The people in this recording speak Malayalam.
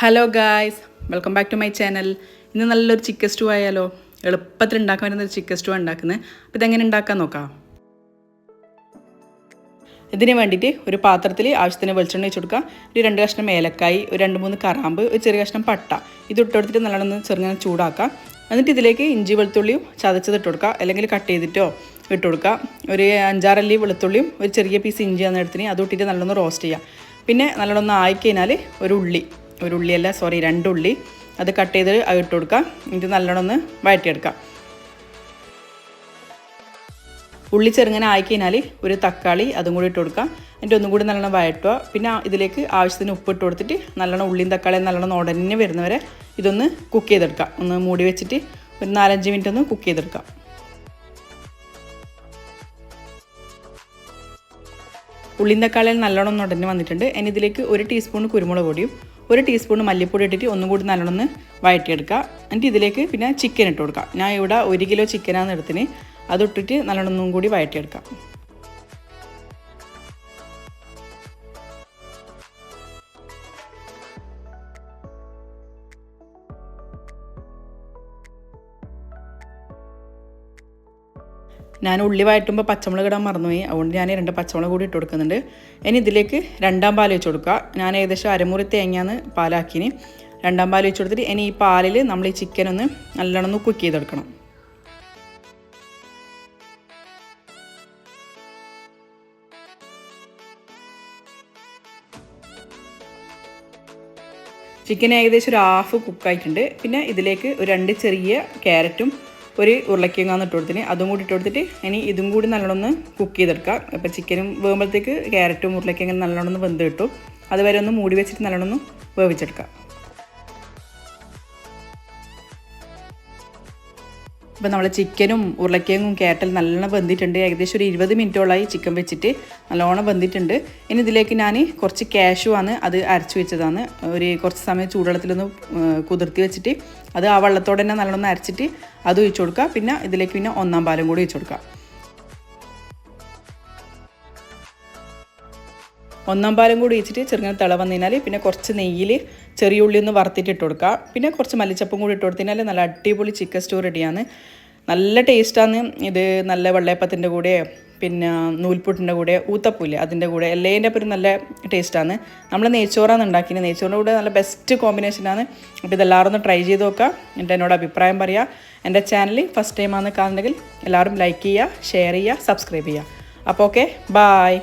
Hello guys welcome back to my channel ഇന്ന് നല്ലൊരു ചിക്കൻ സ്റ്റൂ ആയാലോ? എളുപ്പത്തിൽ ഉണ്ടാക്കാൻ പറ്റുന്ന ഒരു ചിക്കൻ സ്റ്റൂ ഉണ്ടാക്കുന്നത് അപ്പോൾ ഇതെങ്ങനെ ഉണ്ടാക്കാൻ നോക്കാം. ഇതിന് വേണ്ടിയിട്ട് ഒരു പാത്രത്തിൽ ആവശ്യത്തിന് വെളിച്ചെണ്ണ വെച്ച് കൊടുക്കുക ഒരു രണ്ട് കഷ്ണം ഏലക്കായി ഒരു രണ്ട് മൂന്ന് കറാമ്പ് ഒരു ചെറിയ കഷ്ണം പട്ട. ഇത് ഇട്ട് കൊടുത്തിട്ട് നല്ലോണം ചെറുങ്ങനെ ചൂടാക്കാം. എന്നിട്ട് ഇതിലേക്ക് ഇഞ്ചി വെളുത്തുള്ളിയും ചതച്ചത് ഇട്ട് കൊടുക്കുക അല്ലെങ്കിൽ കട്ട് ചെയ്തിട്ടോ ഇട്ട് കൊടുക്കുക ഒരു അഞ്ചാറല്ലി വെളുത്തുള്ളിയും ഒരു ചെറിയ പീസ് ഇഞ്ചി എടുത്തിന്. അത് ഇട്ടിട്ട് നല്ലോണം റോസ്റ്റ് ചെയ്യുക പിന്നെ നല്ലോണം ആയിക്കഴിഞ്ഞാൽ ഒരു ഉള്ളി. ഒരു ഉള്ളിയല്ല സോറി രണ്ടുള്ളി. അത് കട്ട് ചെയ്ത് ഇട്ട് കൊടുക്കാം. എന്നിട്ട് നല്ലോണം ഒന്ന് വഴറ്റിയെടുക്കാം. ഉള്ളി ചെറുങ്ങനെ ആയി കഴിഞ്ഞാൽ ഒരു തക്കാളി അതും കൂടി ഇട്ട് കൊടുക്കാം. എന്നിട്ട് ഒന്നും കൂടി നല്ലോണം വഴറ്റുക. പിന്നെ ഇതിലേക്ക് ആവശ്യത്തിന് ഉപ്പ് ഇട്ട് കൊടുത്തിട്ട് നല്ലോണം ഉള്ളിയും തക്കാളിയും നല്ലോണം ഉടനെ വരുന്നവരെ ഇതൊന്ന് കുക്ക് ചെയ്തെടുക്കാം. ഒന്ന് മൂടി വെച്ചിട്ട് ഒരു നാലഞ്ച് മിനിറ്റ് ഒന്ന് കുക്ക് ചെയ്തെടുക്കാം. ഉള്ളിയും തക്കാളിയിൽ നല്ലോണം ഒന്ന് ഉടനെ വന്നിട്ടുണ്ട്. ഇനി ഇതിലേക്ക് ഒരു ടീസ്പൂൺ കുരുമുളക് പൊടിയും ഒരു ടീസ്പൂൺ മല്ലിപ്പൊടി ഇട്ടിട്ട് ഒന്നും കൂടി നല്ലോണം വഴറ്റിയെടുക്കുക എന്നിട്ട് ഇതിലേക്ക് പിന്നെ ചിക്കൻ ഇട്ട് കൊടുക്കുക. ഞാൻ ഇവിടെ ഒരു കിലോ ചിക്കനാണ് എടുത്തിന്. അതിട്ടിട്ട് നല്ലോണം ഒന്നും കൂടി വഴറ്റിയെടുക്കാം ഞാൻ ഉള്ളി വഴറ്റുമ്പോൾ പച്ചമുളക് ഇടാൻ മറന്നുപോയി. അതുകൊണ്ട് ഞാൻ രണ്ട് പച്ചമുളക് കൂടി ഇട്ട് കൊടുക്കുന്നുണ്ട്. ഇനി ഇതിലേക്ക് രണ്ടാം പാൽ വെച്ച് കൊടുക്കുക. ഞാൻ ഏകദേശം അരമുറി തേങ്ങയാണ് പാലാക്കിന് രണ്ടാം പാൽ വെച്ച് കൊടുത്തിട്ട് ഇനി ഈ പാലിൽ നമ്മൾ ഈ ചിക്കൻ ഒന്ന് നല്ലോണം ഒന്ന് കുക്ക് ചെയ്തെടുക്കണം. ചിക്കൻ ഏകദേശം ഒരു ഹാഫ് കുക്കായിട്ടുണ്ട് പിന്നെ ഇതിലേക്ക് ഒരു രണ്ട് ചെറിയ ക്യാരറ്റും ഒരു ഉരുളക്കിഴങ്ങാന്ന് ഇട്ട് കൊടുത്തിട്ട് അതും കൂടി ഇട്ട് കൊടുത്തിട്ട് ഇനി ഇതും കൂടി നല്ലോണം കുക്ക് ചെയ്തെടുക്കാം. അപ്പോൾ ചിക്കനും വേകുമ്പോഴത്തേക്ക് ക്യാരറ്റും ഉരുളക്കിഴങ്ങും നല്ലോണം വെന്ത് കിട്ടും. അതുവരെ ഒന്ന് മൂടി വെച്ചിട്ട് നല്ലോണം വേവിച്ചെടുക്കാം. ഇപ്പം നമ്മൾ ചിക്കനും ഉരുളക്കിഴങ്ങും കേട്ടൽ നല്ലോണം വെന്തിട്ടുണ്ട്. ഏകദേശം ഒരു ഇരുപത് മിനിറ്റോളായി ചിക്കൻ വെച്ചിട്ട് നല്ലോണം വെന്തിട്ടുണ്ട്. ഇനി ഇതിലേക്ക് ഞാൻ കുറച്ച് കാഷു ആണ് അത് അരച്ച് വെച്ചതാണ്. ഒരു കുറച്ച് സമയം ചൂടുവെള്ളത്തിലൊന്ന് കുതിർത്തി വെച്ചിട്ട് അത് ആ വെള്ളത്തോടെ തന്നെ നല്ലോണം അരച്ചിട്ട് അത് ഒഴിച്ചു കൊടുക്കുക. പിന്നെ ഇതിലേക്ക് പിന്നെ ഒന്നാം പാലും കൂടി ഒഴിച്ചു കൊടുക്കുക. ഒന്നാം പാലും കൂടി ഒഴിച്ചിട്ട് ചെറുങ്ങനെ തിള വന്നു കഴിഞ്ഞാൽ പിന്നെ കുറച്ച് നെയ്യിൽ ചെറിയ ഉള്ളി ഒന്ന് വറുത്തിട്ട് ഇട്ട് കൊടുക്കുക. പിന്നെ കുറച്ച് മല്ലിച്ചപ്പും കൂടി ഇട്ട് കൊടുത്തതിനാൽ നല്ല അടിപൊളി ചിക്കൻ സ്റ്റോർ റെഡിയാണ്. നല്ല ടേസ്റ്റാണ് ഇത്. നല്ല വെള്ളയപ്പത്തിന്റെ കൂടെ പിന്നെ നൂൽപുട്ടിന്റെ കൂടെ ഊത്തപ്പൂല്ലേ അതിന്റെ കൂടെ എല്ലേന്റെ ഒപ്പം നല്ല ടേസ്റ്റാണ്. നമ്മൾ നെയ്ച്ചോറാണ് ഉണ്ടാക്കിയത്. നെയ്ച്ചോറിന്റെ കൂടെ നല്ല ബെസ്റ്റ് കോമ്പിനേഷനാണ് അപ്പോൾ ഇതെല്ലാവരും ഒന്ന് ട്രൈ ചെയ്ത് നോക്കുക. എന്റെ എന്നോട് അഭിപ്രായം പറയുക എന്റെ ചാനൽ ഫസ്റ്റ് ടൈമാണ് കാണുന്നുണ്ടെങ്കിൽ എല്ലാവരും ലൈക്ക് ചെയ്യുക ഷെയർ ചെയ്യുക സബ്സ്ക്രൈബ് ചെയ്യുക. അപ്പോൾ ഓക്കെ ബായ്